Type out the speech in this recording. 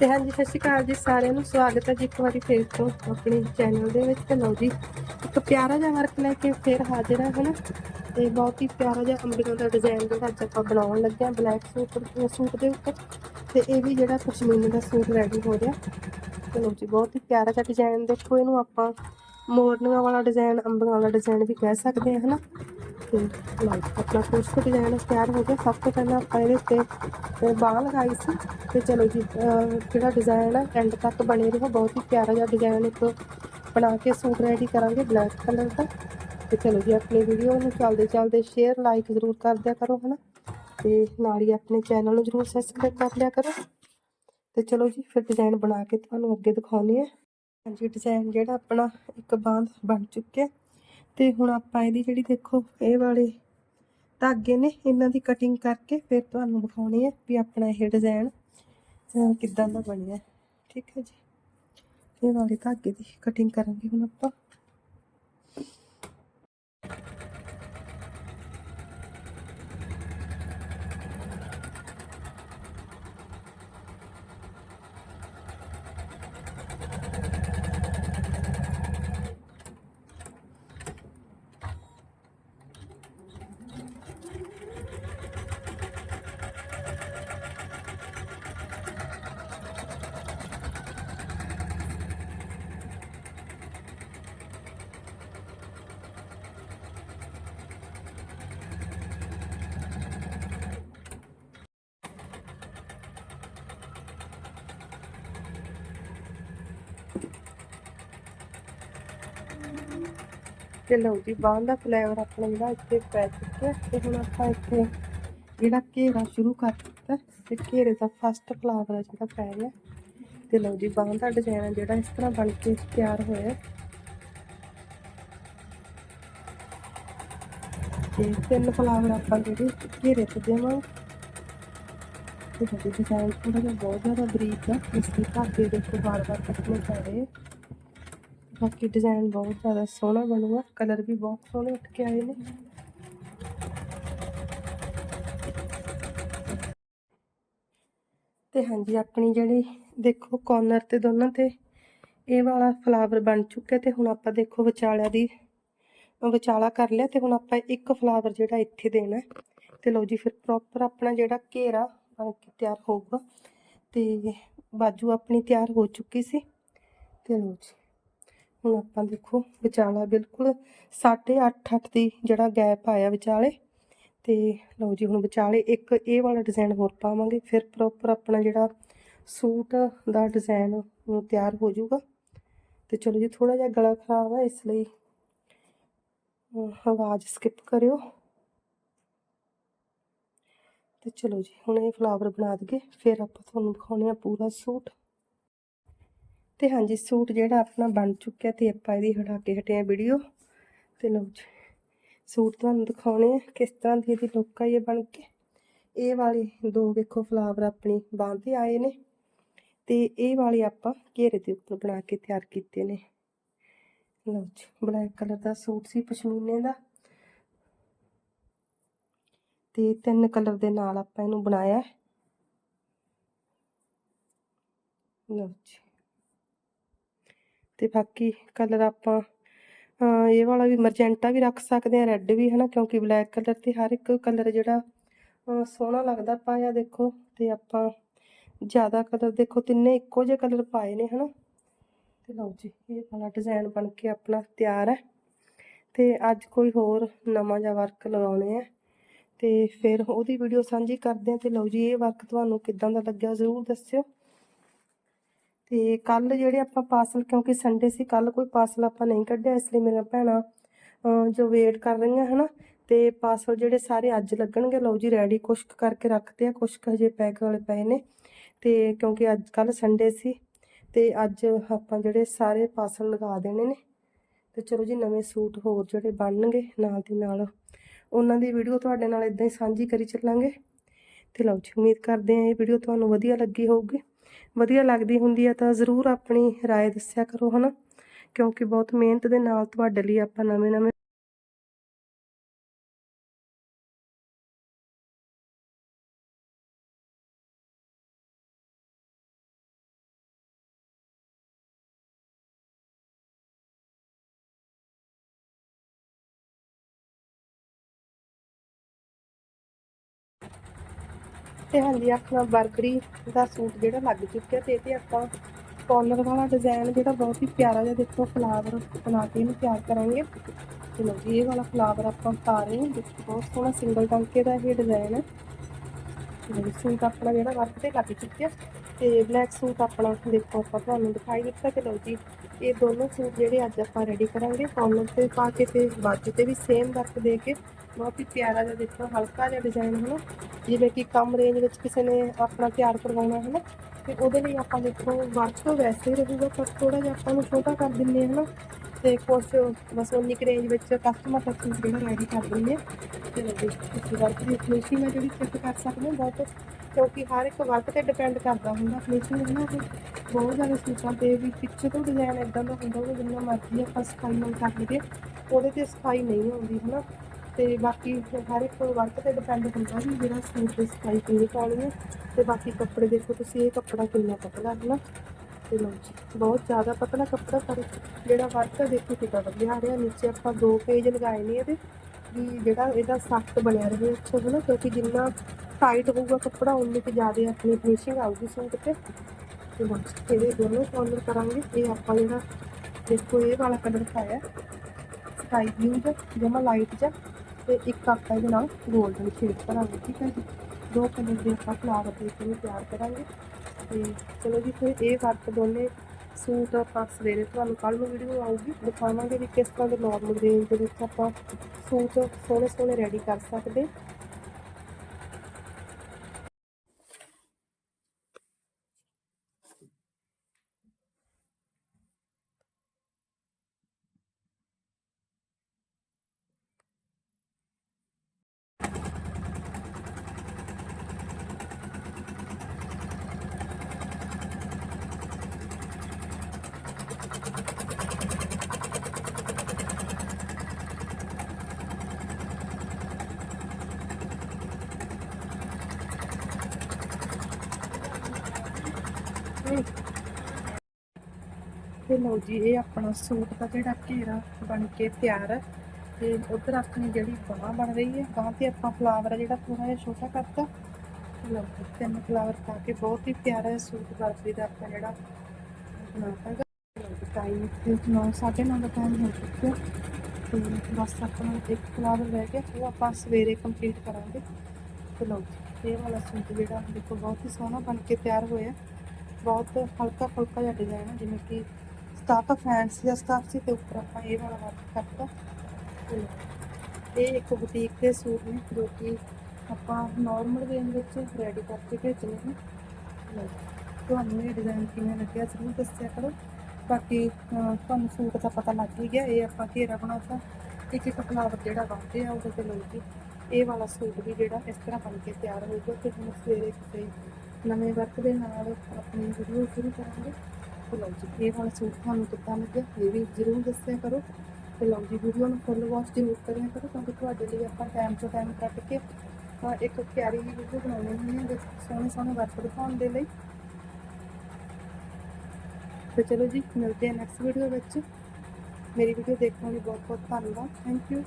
ਤੇ ਹਾਂਜੀ, ਸਤਿ ਸ਼੍ਰੀ ਅਕਾਲ ਜੀ ਸਾਰਿਆਂ ਨੂੰ। ਸਵਾਗਤ ਹੈ ਜੀ ਇੱਕ ਵਾਰੀ ਫੇਰ ਤੋਂ ਆਪਣੇ ਚੈਨਲ ਦੇ ਵਿੱਚ। ਤੇ ਲਓ ਜੀ, ਇੱਕ ਪਿਆਰਾ ਜਿਹਾ ਵਰਕ ਲੈ ਕੇ ਫੇਰ ਹਾਜ਼ਰ ਹਾਂ, ਹਨਾ? ਤੇ ਬਹੁਤ ਹੀ ਪਿਆਰਾ ਜਿਹਾ ਅੰਬੀਆਂ ਦਾ ਡਿਜ਼ਾਈਨ ਜਿਹੜਾ ਅੱਜ ਆਪਾਂ ਬਣਾਉਣ ਲੱਗੇ ਹਾਂ ਬਲੈਕ ਸੂਟ ਸੂਟ ਦੇ ਉੱਪਰ। ਤੇ ਇਹ ਵੀ ਜਿਹੜਾ ਪਸ਼ਮੀਨੇ ਦਾ ਸੂਟ ਰੈਡੀ ਹੋ ਰਿਹਾ। ਤੇ ਲਓ ਜੀ, ਬਹੁਤ ਹੀ ਪਿਆਰਾ ਜਿਹਾ ਡਿਜ਼ਾਈਨ ਦੇਖੋ, ਇਹਨੂੰ ਆਪਾਂ ਮੋਰਨੀਆਂ ਵਾਲਾ ਡਿਜ਼ਾਈਨ ਅੰਬੀਆਂ ਵਾਲਾ ਡਿਜ਼ਾਈਨ ਵੀ ਕਹਿ ਸਕਦੇ ਹਾਂ, ਹਨਾ? ਤੇ ਲਓ ਆਪਣਾ ਕੁਛ ਡਿਜ਼ਾਈਨ ਤਿਆਰ ਹੋ ਗਿਆ। ਸਭ ਤੋਂ ਪਹਿਲਾਂ ਆਪਾਂ ਇਹਦੇ ਉੱਤੇ, ਅਹ, ਬਾਂਹ ਲਗਾਈ ਸੀ। ਤੇ ਚਲੋ ਜੀ ਜਿਹੜਾ ਡਿਜ਼ਾਈਨ ਹੈ ਐਂਡ ਤੱਕ ਬਣੇ ਰਹੋ। ਬਹੁਤ ਹੀ ਪਿਆਰਾ ਜਿਹਾ ਡਿਜ਼ਾਈਨ ਇੱਕ ਬਣਾ ਕੇ ਸੂਟ ਰੈਡੀ ਕਰਾਂਗੇ ਬਲੈਕ ਕਲਰ ਦਾ। ਤੇ ਚਲੋ ਜੀ, ਆਪਣੀ ਵੀਡੀਓ ਨੂੰ ਚੱਲਦੇ ਚੱਲਦੇ ਸ਼ੇਅਰ ਲਾਈਕ ਜ਼ਰੂਰ ਕਰ ਦਿਆ ਕਰੋ, ਹਨਾ? ਤੇ ਨਾਲ ਹੀ ਆਪਣੇ ਚੈਨਲ ਨੂੰ ਜ਼ਰੂਰ ਸਬਸਕ੍ਰਾਈਬ ਕਰ ਲਿਆ ਕਰੋ। ਤੇ ਚਲੋ ਜੀ, ਫਿਰ ਡਿਜ਼ਾਈਨ ਬਣਾ ਕੇ ਤੁਹਾਨੂੰ ਅੱਗੇ ਦਿਖਾਉਣੀ ਹੈ। ਹਾਂਜੀ ਡਿਜ਼ਾਈਨ ਜਿਹੜਾ ਆਪਣਾ ਇੱਕ ਬਾਂਧ ਬਣ ਚੁੱਕਿਆ। ਤੇ ਹੁਣ ਆਪਾਂ ਇਹਦੀ ਜਿਹੜੀ ਦੇਖੋ, ਇਹ ਵਾਲੇ ਧਾਗੇ ਨੇ, ਇਹਨਾਂ ਦੀ ਕਟਿੰਗ ਕਰਕੇ ਫਿਰ ਤੁਹਾਨੂੰ ਵਿਖਾਉਣੀ ਹੈ ਵੀ ਆਪਣਾ ਇਹ ਡਿਜ਼ਾਈਨ ਕਿੱਦਾਂ ਦਾ ਬਣਿਆ। ਠੀਕ ਹੈ ਜੀ। ਇਹ ਵਾਲੇ ਧਾਗੇ ਦੀ ਕਟਿੰਗ ਕਰਾਂਗੇ ਹੁਣ ਆਪਾਂ। ਤੇ ਲਓ ਜੀ ਬਾਂਹ ਦਾ ਫਲੇਵਰ ਆਪਣਾ ਜਿਹੜਾ ਇੱਥੇ ਪੈ ਚੁੱਕਿਆ ਤੇ ਹੁਣ ਆਪਾਂ ਇੱਥੇ ਜਿਹੜਾ ਘੇਰਾ ਸ਼ੁਰੂ ਕਰ ਦਿੱਤਾ ਤੇ ਘੇਰੇ ਦਾ ਫਸਟ ਫਲਾਵਰ ਜਿਹੜਾ ਪੈ ਗਿਆ ਤੇ ਲਓ ਜੀ ਬਾਂਹ ਦਾ ਡਿਜ਼ਾਈਨ ਜਿਹੜਾ ਇਸ ਤਰ੍ਹਾਂ ਬਣ ਕੇ ਤਿਆਰ ਹੋਇਆ ਤੇ ਤਿੰਨ ਫਲਾਵਰ ਆਪਾਂ ਜਿਹੜੇ ਘੇਰੇ ਤੇ ਦੇਵਾਂਗੇ। ਤੇ ਸਾਡੇ ਜੀ ਡਿਜ਼ਾਈਨ ਥੋੜਾ ਜਿਹਾ ਬਹੁਤ ਜ਼ਿਆਦਾ ਬਰੀਕ ਆ, ਇਸ ਲਈ ਧਾਗੇ ਦੇਖੋ ਵਾਰ-ਵਾਰ ਕੱਟਣੇ ਪੈ ਰਹੇ ਬਾਕੀ ਡਿਜ਼ਾਈਨ ਬਹੁਤ ਜ਼ਿਆਦਾ ਸੋਹਣਾ ਬਣੂਗਾ ਕਲਰ ਵੀ ਬਹੁਤ ਸੋਹਣੇ ਉੱਠ ਕੇ ਆਏ ਨੇ ਤੇ ਹਾਂਜੀ, ਆਪਣੀ ਜਿਹੜੀ ਦੇਖੋ ਕੋਰਨਰ ਤੇ ਦੋਨਾਂ ਤੇ ਇਹ ਵਾਲਾ ਫਲਾਵਰ ਬਣ ਚੁੱਕਿਆ ਤੇ ਹੁਣ ਆਪਾਂ ਦੇਖੋ ਵਿਚਾਲਿਆਂ ਦੀ, ਵਿਚਾਲਾ ਕਰ ਲਿਆ ਤੇ ਹੁਣ ਆਪਾਂ ਇੱਕ ਫਲਾਵਰ ਜਿਹੜਾ ਇੱਥੇ ਦੇਣਾ ਹੈ। ਤੇ ਲਓ ਜੀ, ਫਿਰ ਪ੍ਰੋਪਰ ਆਪਣਾ ਜਿਹੜਾ ਘੇਰਾ ਬਣ ਕੇ ਤਿਆਰ ਹੋਊਗਾ। ਤੇ ਬਾਜੂ ਆਪਣੀ ਤਿਆਰ ਹੋ ਚੁੱਕੀ ਸੀ। ਤੇ ਲਓ ਜੀ, ਹੁਣ ਆਪਾਂ ਦੇਖੋ ਵਿਚਾਲਾ ਬਿਲਕੁਲ 8.5 ਅੱਠ ਦੀ ਜਿਹੜਾ ਗੈਪ ਆਇਆ ਵਿਚਾਲੇ। ਤੇ ਲਓ ਜੀ, ਹੁਣ ਵਿਚਾਲੇ ਇੱਕ ਇਹ ਵਾਲਾ ਡਿਜ਼ਾਈਨ ਹੋਰ ਪਾਵਾਂਗੇ, ਫਿਰ ਪ੍ਰੋਪਰ ਆਪਣਾ ਜਿਹੜਾ ਸੂਟ ਦਾ ਡਿਜ਼ਾਈਨ ਤਿਆਰ ਹੋ ਜਾਊਗਾ। ਤੇ ਚਲੋ ਜੀ ਥੋੜਾ ਜਿਹਾ ਗਲਾ ਖਰਾਬ ਹੈ ਇਸ ਲਈ ਆਵਾਜ਼ ਸਕਿਪ ਕਰਿਓ। ਤੇ ਚਲੋ ਜੀ, ਹੁਣ ਇਹ ਫਲਾਵਰ ਬਣਾ ਦਈਏ, ਫਿਰ ਆਪਾਂ ਤੁਹਾਨੂੰ ਦਿਖਾਉਣੇ ਆ ਪੂਰਾ ਸੂਟ। ਤੇ ਹਾਂਜੀ, ਸੂਟ ਜਿਹੜਾ ਆਪਣਾ ਬਣ ਚੁੱਕਿਆ ਤੇ ਆਪਾਂ ਇਹਦੀ ਹਟਾ ਕੇ ਹਟੇ ਆ ਵੀਡੀਓ ਤੇ ਲਓ ਜੀ, ਸੂਟ ਤੁਹਾਨੂੰ ਦਿਖਾਉਣੇ ਆ ਕਿਸ ਤਰ੍ਹਾਂ ਦੀ ਇਹਦੀ ਲੁੱਕ ਆਈ ਹੈ ਬਣ ਕੇ। ਇਹ ਵਾਲੇ ਦੋ ਵੇਖੋ ਫਲਾਵਰ ਆਪਣੀ ਬਾਂਹ ਤੇ ਆਏ ਨੇ। ਤੇ ਇਹ ਵਾਲੇ ਆਪਾਂ ਘੇਰੇ ਦੇ ਉੱਪਰ ਬਣਾ ਕੇ ਤਿਆਰ ਕੀਤੇ ਨੇ। ਲਓ ਜੀ ਬਲੈਕ ਕਲਰ ਦਾ ਸੂਟ ਸੀ ਪਸ਼ਮੀਨੇ ਦਾ। ਤੇ ਤਿੰਨ ਕਲਰ ਦੇ ਨਾਲ ਆਪਾਂ ਇਹਨੂੰ ਬਣਾਇਆ ਲਓ ਜੀ। ਤੇ ਬਾਕੀ ਕਲਰ ਆਪਾਂ ਇਹ ਵਾਲਾ ਵੀ ਮਰਜੈਂਟਾ ਵੀ ਰੱਖ ਸਕਦੇ ਆ ਰੈੱਡ ਵੀ ਹਨਾ, ਕਿਉਂਕਿ ਬਲੈਕ ਕਲਰ ਤੇ ਹਰ ਇੱਕ ਕਲਰ ਜਿਹੜਾ ਸੋਹਣਾ ਲੱਗਦਾ ਪਾਇਆ ਦੇਖੋ, ਤੇ ਆਪਾਂ ਜ਼ਿਆਦਾ ਕਲਰ ਦੇਖੋ, ਤਿੰਨੇ ਇੱਕੋ ਜਿਹੇ ਕਲਰ ਪਾਏ ਨੇ ਹਨਾ। ਤੇ ਲਓ ਜੀ, ਇਹ ਵਾਲਾ ਡਿਜ਼ਾਈਨ ਬਣ ਕੇ ਆਪਣਾ ਤਿਆਰ ਹੈ। ਤੇ ਅੱਜ ਕੋਈ ਹੋਰ ਨਵਾਂ ਜਿਹਾ ਵਰਕ ਲਗਾਉਣੇ ਆ। ਤੇ ਫਿਰ ਉਹਦੀ ਵੀਡੀਓ ਸਾਂਝੀ ਕਰਦੇ ਆ ਤੇ ਲਓ ਜੀ, ਇਹ ਵਰਕ ਤੁਹਾਨੂੰ ਕਿੱਦਾਂ ਦਾ ਲੱਗਿਆ ਜ਼ਰੂਰ ਦੱਸਿਓ। ਤੇ ਕੱਲ ਜਿਹੜੇ ਆਪਾਂ ਪਾਰਸਲ ਕਿਉਂਕਿ ਸੰਡੇ ਸੀ ਕੱਲ ਕੋਈ ਪਾਰਸਲ ਆਪਾਂ ਨਹੀਂ ਕੱਢਿਆ, ਇਸ ਲਈ ਮੇਰੀਆਂ ਭੈਣਾਂ ਜੋ ਵੇਟ ਕਰ ਰਹੀਆਂ, ਹਨਾ, ਤੇ ਪਾਰਸਲ ਜਿਹੜੇ ਸਾਰੇ ਅੱਜ ਲੱਗਣਗੇ, ਲਓ ਜੀ ਰੈਡੀ ਕੁਛ ਕੁ ਕਰਕੇ ਰੱਖਦੇ ਆ ਕੁਛ ਕੁ ਹਜੇ ਪੈਕ ਵਾਲੇ ਪਏ ਨੇ, ਤੇ ਕਿਉਂਕਿ ਅੱਜ ਕੱਲ ਸੰਡੇ ਸੀ, ਤੇ ਅੱਜ ਆਪਾਂ ਜਿਹੜੇ ਸਾਰੇ ਪਾਰਸਲ ਲਗਾ ਦੇਣੇ ਨੇ, ਤੇ ਚਲੋ ਜੀ, ਨਵੇਂ ਸੂਟ ਹੋਰ ਜਿਹੜੇ ਬਣਨਗੇ, ਨਾਲ ਦੀ ਨਾਲ ਉਹਨਾਂ ਦੀ ਵੀਡੀਓ ਤੁਹਾਡੇ ਨਾਲ ਇਦਾਂ ਹੀ ਸਾਂਝੀ ਕਰੀ ਚੱਲਾਂਗੇ ਤੇ ਲਓ ਜੀ ਉਮੀਦ ਕਰਦੇ ਹਾਂ ਇਹ ਵੀਡੀਓ ਤੁਹਾਨੂੰ ਵਧੀਆ ਲੱਗੀ ਹੋਊਗੀ ਵਧੀਆ ਲੱਗਦੀ ਹੁੰਦੀ ਹੈ ਤਾਂ ਜ਼ਰੂਰ ਆਪਣੀ رائے ਦੱਸਿਆ ਕਰੋ ਹਨਾ ਕਿਉਂਕਿ ਬਹੁਤ ਮਿਹਨਤ ਦੇ ਨਾਲ ਤੁਹਾਡੇ ਲਈ ਆਪਾਂ ਨਵੇਂ ਤੇ ਹਾਂਜੀ, ਆਪਣਾ ਬਰਬਰੀ ਦਾ ਸੂਟ ਜਿਹੜਾ ਲੱਗ ਚੁੱਕਿਆ ਤੇ ਇਹ ਆਪਾਂ ਕਾਲਰ ਵਾਲਾ ਡਿਜ਼ਾਈਨ ਜਿਹੜਾ ਬਹੁਤ ਹੀ ਪਿਆਰਾ ਜਿਹਾ ਦੇਖੋ ਫਲਾਵਰ ਬਣਾ ਕੇ ਇਹਨੂੰ ਤਿਆਰ ਕਰਾਂਗੇ। ਚਲੋ ਜੀ, ਇਹ ਵਾਲਾ ਫਲਾਵਰ ਆਪਾਂ ਪਾ ਰਹੇ ਹਾਂ ਦੇਖੋ ਬਹੁਤ ਸੋਹਣਾ ਸਿੰਗਲ ਟਾਂਕੇ ਦਾ ਇਹ ਡਿਜ਼ਾਈਨ ਹੈ। ਸੂਟ ਆਪਣਾ ਜਿਹੜਾ ਵਰਕ ਤੇ ਲੱਗ ਚੁੱਕਿਆ। ਤੇ ਬਲੈਕ ਸੂਟ ਆਪਣਾ ਦੇਖੋ ਆਪਾਂ ਤੁਹਾਨੂੰ ਦਿਖਾਈ ਦਿੱਤਾ ਕਿ ਲਓ ਜੀ, ਇਹ ਦੋਨੋਂ ਸੂਟ ਜਿਹੜੇ ਅੱਜ ਆਪਾਂ ਰੈਡੀ ਕਰਾਂਗੇ। ਕਾਲਰ ਤੇ ਪਾ ਕੇ ਤੇ ਬਾਜੂ ਤੇ ਵੀ ਸੇਮ ਵਰਕ ਦੇ ਕੇ ਬਹੁਤ ਹੀ ਪਿਆਰਾ ਜਿਹਾ ਦੇਖੋ, ਹਲਕਾ ਜਿਹਾ ਡਿਜ਼ਾਈਨ ਹੈ ਨਾ ਜਿਵੇਂ ਕਿ ਕਮ ਰੇਂਜ ਵਿੱਚ ਕਿਸੇ ਨੇ ਆਪਣਾ ਤਿਆਰ ਕਰਵਾਉਣਾ ਹੈ ਨਾ ਤੇ ਉਹਦੇ ਲਈ ਆਪਾਂ ਦੇਖੋ ਵਰਕ ਤਾਂ ਵੈਸੇ ਹੀ ਰਹੂਗਾ, ਪਰ ਥੋੜਾ ਜਿਹਾ ਆਪਾਂ ਨੂੰ ਛੋਟਾ ਕਰ ਦਿੰਦੇ ਹਾਂ ਨਾ ਤੇ ਕੁਛ ਬਸ ਉਨੀ ਕੁ ਰੇਂਜ ਵਿੱਚ ਕਸਟਮਰ ਤੱਕ ਜਿਹੜਾ ਰੈਡੀ ਕਰ ਦਿੰਦੇ ਹਾਂ। ਤੇ ਇਸ ਵਰਕ ਦੀ ਫਿਨਿਸ਼ਿੰਗ ਹੈ ਜਿਹੜੀ ਚੈੱਕ ਕਰ ਸਕਦੇ ਹਾਂ ਬਹੁਤ, ਕਿਉਂਕਿ ਹਰ ਇੱਕ ਵਰਕ ਤੇ ਡਿਪੈਂਡ ਕਰਦਾ ਹੁੰਦਾ। ਫਿਨਿਸ਼ਿੰਗ ਹੈ ਨਾ ਉਹ ਬਹੁਤ ਜ਼ਿਆਦਾ ਸੂਟਾਂ ਤੇ ਵੀ ਪਿੱਛੇ ਤੋਂ ਡਿਜ਼ਾਈਨ ਇਦਾਂ ਦਾ ਹੁੰਦਾ ਉਹ ਜਿੰਨਾ ਮਰਜ਼ੀ ਆਪਾਂ ਸਫ਼ਾਈ ਨਾਲ ਕਰ ਲਈਏ, ਉਹਦੇ ਤੇ ਸਫ਼ਾਈ ਨਹੀਂ ਆਉਂਦੀ ਹੈ ਨਾ ਤੇ ਬਾਕੀ ਹਰ ਇੱਕ ਵਰਕ ਤੇ ਡਿਪੈਂਡ ਹੁੰਦਾ ਵੀ ਜਿਹੜਾ ਸੂਟ ਦੀ ਸਫ਼ਾਈ ਕਿੰਨੀ ਪਾਉਣੀ ਹੈ। ਤੇ ਬਾਕੀ ਕੱਪੜੇ ਦੇਖੋ ਤੁਸੀਂ, ਇਹ ਕੱਪੜਾ ਕਿੰਨਾ ਪਤਲਾ ਹੈ ਨਾ ਤੇ ਲਓ ਜੀ, ਬਹੁਤ ਜ਼ਿਆਦਾ ਪਤਲਾ ਕੱਪੜਾ ਪਰ ਜਿਹੜਾ ਵਰਕ ਹੈ ਦੇਖੋ ਕਿੰਨਾ ਵਧੀਆ ਆ ਰਿਹਾ, ਨੀਚੇ ਆਪਾਂ ਦੋ ਪੇਜ ਲਗਾਏ ਨੇ ਇਹਦੇ ਵੀ ਜਿਹੜਾ ਇਹਦਾ ਸਖਤ ਬਣਿਆ ਰਹੇ, ਅੱਛਾ ਹੈ ਨਾ ਕਿਉਂਕਿ ਜਿੰਨਾ ਟਾਈਟ ਹੋਊਗਾ ਕੱਪੜਾ, ਉਨੀ ਕੁ ਜ਼ਿਆਦਾ ਆਪਣੀ ਫਿਨਿਸ਼ਿੰਗ ਆਊਗੀ ਸੂਟ ਤੇ। ਤੇ ਬਸ ਇਹਦੇ ਦੋਨੋਂ ਕਾਲਰ ਕਰਾਂਗੇ, ਇਹ ਆਪਾਂ ਜਿਹੜਾ ਦੇਖੋ ਇਹ ਵਾਲਾ ਕਲਰ ਪਾਇਆ ਸਕਾਈ ਬਲੂ ਦਾ ਜਮਾ ਲਾਈਟ ਜਿਹਾ, ਤੇ ਇੱਕ ਆਪਾਂ ਇਹਦੇ ਨਾਲ 골ਡਨ ਸ਼ੇਡ ਕਰਾਂਗੇ, ਠੀਕ ਹੈ ਜੀ। ਦੋ ਕਲਰ ਦੇ ਆਪਾਂ ਫਲਾਵਰ ਦੇ ਕੇ ਤਿਆਰ ਕਰਾਂਗੇ। ਤੇ ਚਲੋ ਜੀ, ਫਿਰ ਇਹ ਵਰਕ ਦੋਨੇ ਸੂਟ ਆਪਾਂ ਸਵੇਰੇ ਤੁਹਾਨੂੰ ਕੱਲ ਨੂੰ ਵੀਡੀਓ ਆਊਗੀ। ਦਿਖਾਵਾਂਗੇ ਵੀ ਕਿਸ ਤਰ੍ਹਾਂ ਦੇ ਨਾਰਮਲ ਰੇਂਜ ਦੇ ਵਿੱਚ ਆਪਾਂ ਸੂਟ ਸੋਹਣੇ ਸੋਹਣੇ ਰੈਡੀ ਕਰ ਸਕਦੇ। ਤੇ ਲਓ ਜੀ, ਇਹ ਆਪਣਾ ਸੂਟ ਦਾ ਜਿਹੜਾ ਘੇਰਾ ਬਣ ਕੇ ਤਿਆਰ ਹੈ। ਤੇ ਉਧਰ ਆਪਣੀ ਜਿਹੜੀ ਬਾਹ ਬਣ ਰਹੀ ਹੈ, ਬਾਹ ਤੇ ਆਪਾਂ ਫਲਾਵਰ ਆ ਜਿਹੜਾ ਥੋੜਾ ਜਿਹਾ ਛੋਟਾ ਕਰਤਾ। ਲਓ ਜੀ, ਤਿੰਨ ਫਲਾਵਰ ਪਾ ਕੇ ਬਹੁਤ ਹੀ ਪਿਆਰਾ ਜਿਹਾ ਸੂਟ ਬਰਫੀ ਦਾ ਆਪਾਂ ਜਿਹੜਾ ਬਣਾਤਾਗਾ ਟਾਈਮ ਤੇ 9 9:30 ਦਾ ਟਾਈਮ ਹੋ ਚੁੱਕਿਆ। ਤੇ ਬਸ ਆਪਣਾ ਇੱਕ ਫਲਾਵਰ ਰਹਿ ਗਿਆ, ਉਹ ਆਪਾਂ ਸਵੇਰੇ ਕੰਪਲੀਟ ਕਰਾਂਗੇ। ਤੇ ਲਓ ਜੀ, ਇਹ ਵਾਲਾ ਸੂਟ ਜਿਹੜਾ ਦੇਖੋ, ਬਹੁਤ ਹੀ ਸੋਹਣਾ ਬਣ ਕੇ ਤਿਆਰ ਹੋਇਆ। ਬਹੁਤ ਹਲਕਾ ਫੁਲਕਾ ਜਿਹਾ ਡਿਜ਼ਾਈਨ ਹੈ ਜਿਵੇਂ ਕਿ ਸਟਾਫ ਫੈਂਸੀ ਦਾ ਸਟਾਫ ਸੀ ਤੇ ਉੱਪਰ ਆਪਾਂ ਇਹ ਵਾਲਾ ਵਰਕ ਕਰਤਾ। ਇਹ ਇੱਕ ਬੁਟੀਕ ਦੇ ਸੂਟ ਨੇ ਜੋ ਕਿ ਆਪਾਂ ਨਾਰਮਲ ਰੇਂਜ ਵਿੱਚ ਰੈਡੀ ਕਰਕੇ ਭੇਜਣੇ ਨੇ। ਲਓ, ਤੁਹਾਨੂੰ ਇਹ ਡਿਜ਼ਾਈਨ ਕਿਵੇਂ ਲੱਗਿਆ ਜ਼ਰੂਰ ਦੱਸਿਆ ਕਰੋ। ਬਾਕੀ ਤੁਹਾਨੂੰ ਸੂਟ ਦਾ ਪਤਾ ਲੱਗ ਹੀ ਗਿਆ ਇਹ ਆਪਾਂ ਘੇਰਾ ਬਣਾਤਾ। ਇੱਕ ਇੱਕ ਫਲਾਵਰ ਜਿਹੜਾ ਬਣਦੇ ਆ ਉਹਦੇ ਤੇ ਲਓ ਜੀ। ਇਹ ਵਾਲਾ ਸੂਟ ਵੀ ਜਿਹੜਾ ਇਸ ਤਰ੍ਹਾਂ ਬਣ ਕੇ ਤਿਆਰ ਹੋਊਗਾ ਤੇ ਹੁਣ ਸਵੇਰੇ ਕਿਸੇ ਨਵੇਂ ਵਰਕ ਦੇ ਨਾਲ ਆਪਣੀ ਵੀਡੀਓ ਸ਼ੁਰੂ ਕਰਾਂਗੇ। ਲਓ ਜੀ, ਇਹ ਵਾਲਾ ਸੂਟ ਤੁਹਾਨੂੰ ਕਿੱਦਾਂ ਲੱਗਿਆ, ਇਹ ਵੀ ਜ਼ਰੂਰ ਦੱਸਿਆ ਕਰੋ। ਤੇ ਲਓ ਜੀ ਵੀਡੀਓ ਨੂੰ ਫੁੱਲ ਵਾਚ ਜ਼ਰੂਰ ਕਰਿਆ ਕਰੋ, ਕਿਉਂਕਿ ਤੁਹਾਡੇ ਲਈ ਆਪਾਂ ਟਾਈਮ ਤੋਂ ਟਾਈਮ ਕੱਢ ਕੇ ਇੱਕ ਪਿਆਰੀ ਜਿਹੀ ਵੀਡੀਓ ਬਣਾਉਣੀ ਹੁੰਦੀ ਹੈ, ਦੇਖੋ, ਸੋਹਣੇ ਸੋਹਣੇ ਵਰਕ ਦਿਖਾਉਣ ਦੇ ਲਈ। ਤੇ ਚਲੋ ਜੀ, ਮਿਲਦੇ ਹਾਂ ਨੈਕਸਟ ਵੀਡੀਓ ਵਿੱਚ। ਮੇਰੀ ਵੀਡੀਓ ਦੇਖਣ ਲਈ ਬਹੁਤ ਬਹੁਤ ਧੰਨਵਾਦ। Thank you